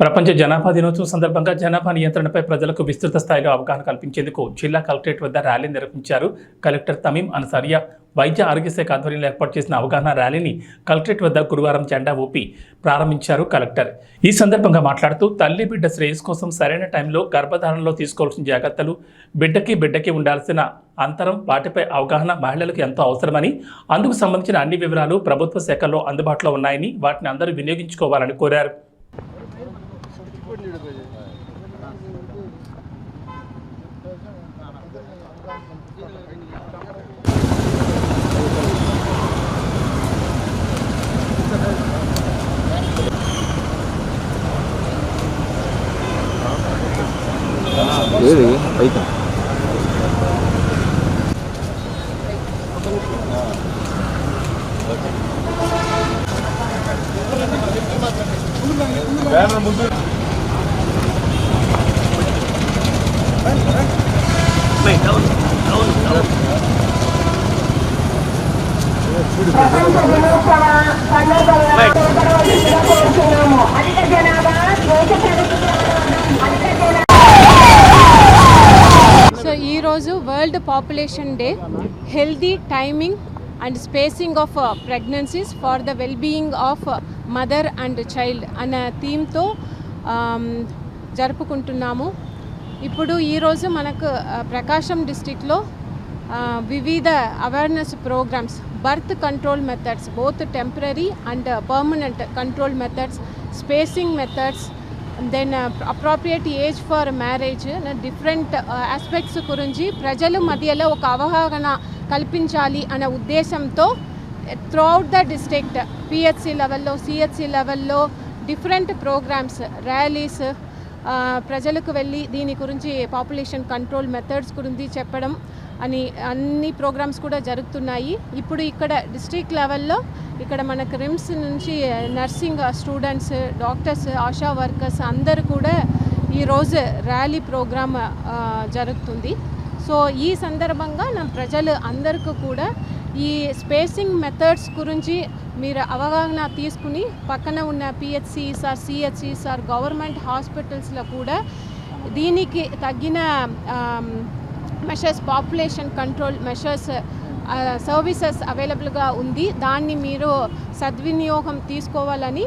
ప్రపంచ జనాభా దినోత్సవం సందర్భంగా జనాభా నియంత్రణపై ప్రజలకు విస్తృత స్థాయిలో అవగాహన కల్పించేందుకు జిల్లా కలెక్టరేట్ వద్ద ర్యాలీ నిర్వహించారు కలెక్టర్ తమీం అన్సారియా. వైద్య ఆరోగ్య శాఖ ఆధ్వర్యంలో ఏర్పాటు చేసిన అవగాహన ర్యాలీని కలెక్టరేట్ వద్ద గురువారం జెండా ఊపి ప్రారంభించారు కలెక్టర్. ఈ సందర్భంగా మాట్లాడుతూ తల్లి బిడ్డ శ్రేయస్ కోసం సరైన టైంలో గర్భధారణలో తీసుకోవాల్సిన జాగ్రత్తలు బిడ్డకి బిడ్డకి ఉండాల్సిన అంతరం వాటిపై అవగాహన మహిళలకు ఎంతో అవసరమని అందుకు సంబంధించిన అన్ని వివరాలు ప్రభుత్వ శాఖల్లో అందుబాటులో ఉన్నాయని వాటిని అందరూ వినియోగించుకోవాలని కోరారు. ఏది పైకి ప్రపంచ దినోత్సవ సందర్భంగా కోరుతున్నాము ప్రపంచ దినోత్సవ దేశ అధిక జనాభా సో ఈరోజు world population day healthy timing and spacing of pregnancies for the wellbeing of mother and child అన్న థీమ్తో um, జరుపుకుంటున్నాము. ఇప్పుడు ఈరోజు మనకు uh, ప్రకాశం డిస్టిక్లో వివిధ awareness programmes birth control methods both temporary and permanent control methods spacing methods then appropriate age for marriage different aspects గురించి ప్రజల మధ్యలో ఒక అవగాహన కల్పించాలి అనే ఉద్దేశంతో త్రూఅవుట్ ద డిస్ట్రిక్ట్ పిహెచ్సి లెవెల్లో సిహెచ్సి లెవెల్లో డిఫరెంట్ ప్రోగ్రామ్స్ ర్యాలీస్ ప్రజలకు వెళ్ళి దీని గురించి పాపులేషన్ కంట్రోల్ మెథడ్స్ గురించి చెప్పడం అని అన్ని ప్రోగ్రామ్స్ కూడా జరుగుతున్నాయి. ఇప్పుడు ఇక్కడ డిస్ట్రిక్ట్ లెవెల్లో ఇక్కడ మనకు రిమ్స్ నుంచి nursing students doctors ASHA workers అందరూ కూడా ఈరోజు ర్యాలీ ప్రోగ్రామ్ జరుగుతుంది. సో ఈ సందర్భంగా నా ప్రజలు అందరికీ కూడా ఈ స్పేసింగ్ మెథడ్స్ గురించి మీరు అవగాహన తీసుకుని పక్కన ఉన్న పిహెచ్సిస్ ఆర్ సిహెచ్సిస్ ఆర్ గవర్నమెంట్ హాస్పిటల్స్లో కూడా దీనికి తగిన measures population control measures services అవైలబుల్గా ఉంది. దాన్ని మీరు సద్వినియోగం తీసుకోవాలని